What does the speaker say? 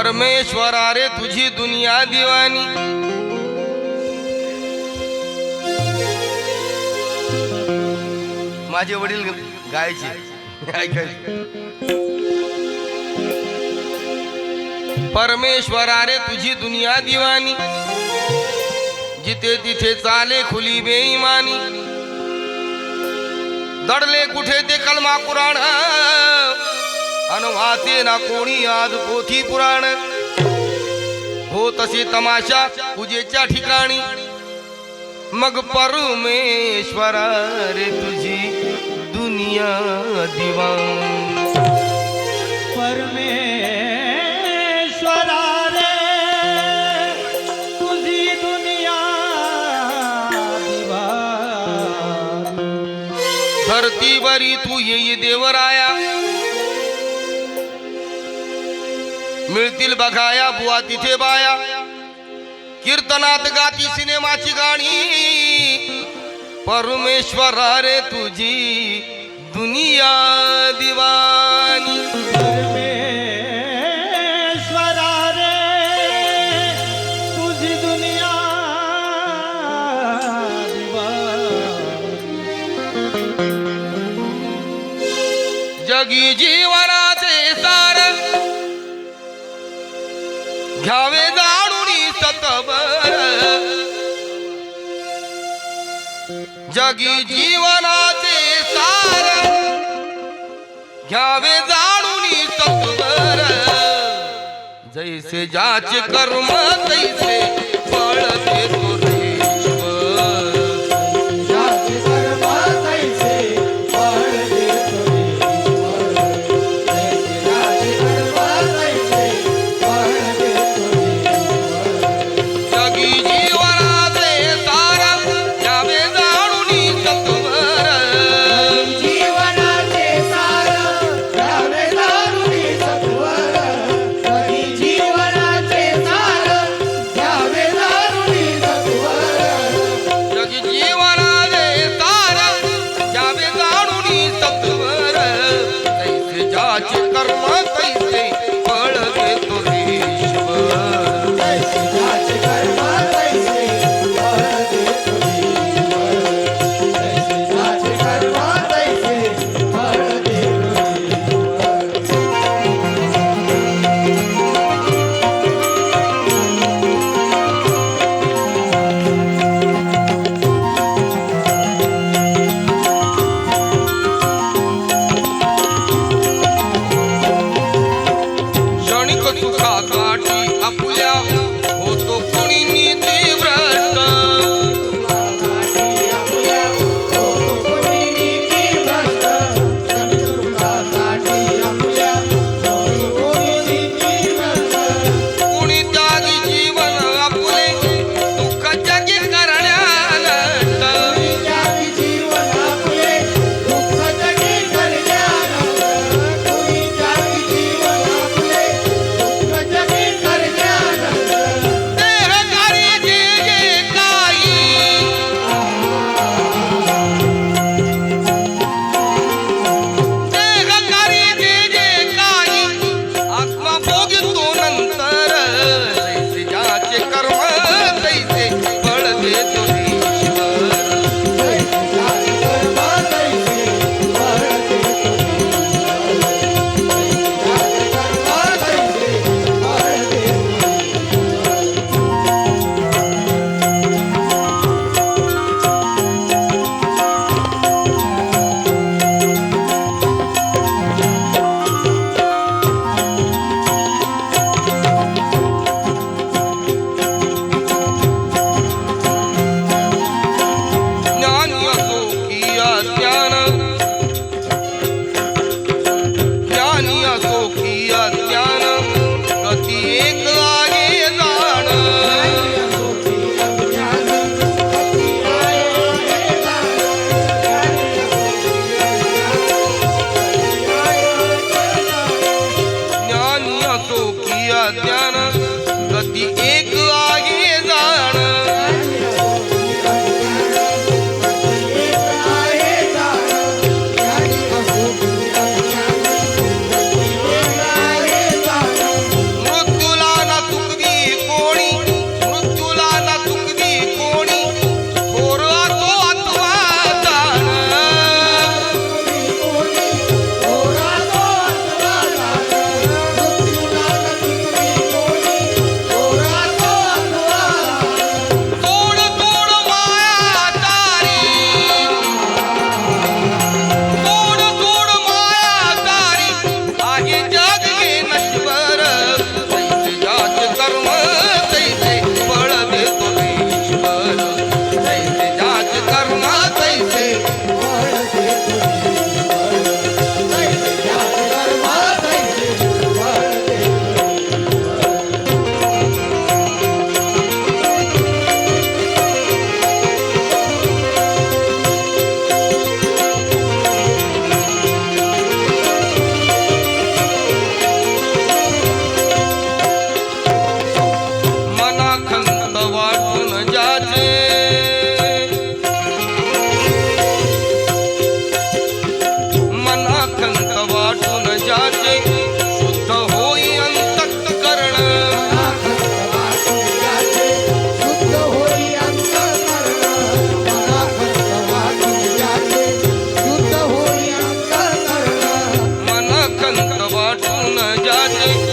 परमेश्वरा रे तुझी दुनिया दिवानी. माझे वडील गायचे. ऐकायचे परमेश्वरा रे तुझी दुनिया दिवानी. जिथे तिथे चाले खुली बेईमानी. दडले कुठे ते कलमा कुराण. अन वाचे ना कोणी आज पोथी पुराण. हो तसे तमाशा पूजेच्या ठिकाणी. मग परमेश्वरा रे तुझी दुनिया दिवाण. परमेश्वरा रे तुझी दुनिया धरतीवरी तू येई देवराया. मिळतील बघाया बुवा तिथे बाया. कीर्तनात गाती सिनेमाची गाणी. परमेश्वरा रे तुझी दुनिया दिवानी घ्यावे जाणून सतबर जगी जीवनाचे सार. घ्यावे जाणून सतबर जैसे जाच कर्म तैसे কথা কাট Dios. Thank you.